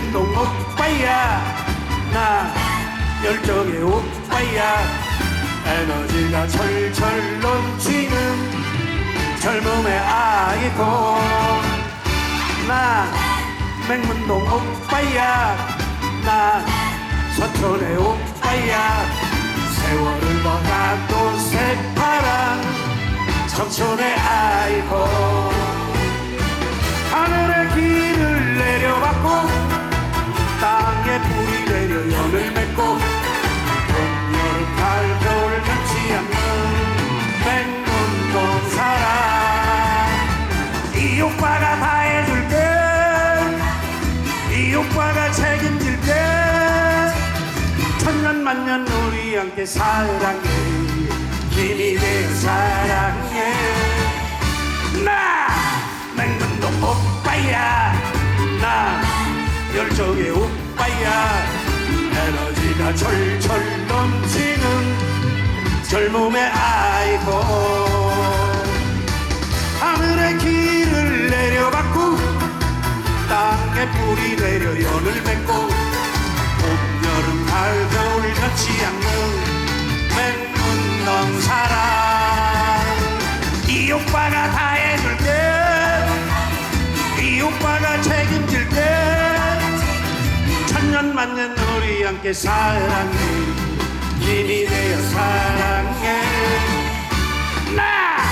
활동 오빠야. 나 열정의 오빠야. 에너지가 철철 넘치는 젊음의 아이고 나 맹문동 오빠야. 나 서촌의 오빠야. 세월을 먹어도 새파란 청춘의 아이고 우리 함께 사랑해. 힘이 돼 사랑해. 나 맹문동 오빠야. 나 열정의 오빠야. 에너지가 철철 넘치는 젊음의 아이콘 맞는 우리 함께 사랑해. 힘이 되어 사랑해. 나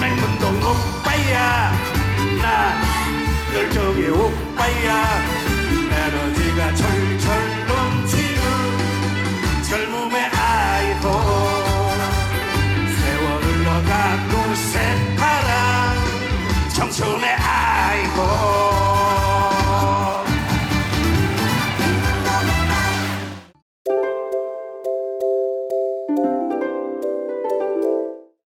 맹문동 오빠야. 나 열정의 오빠야.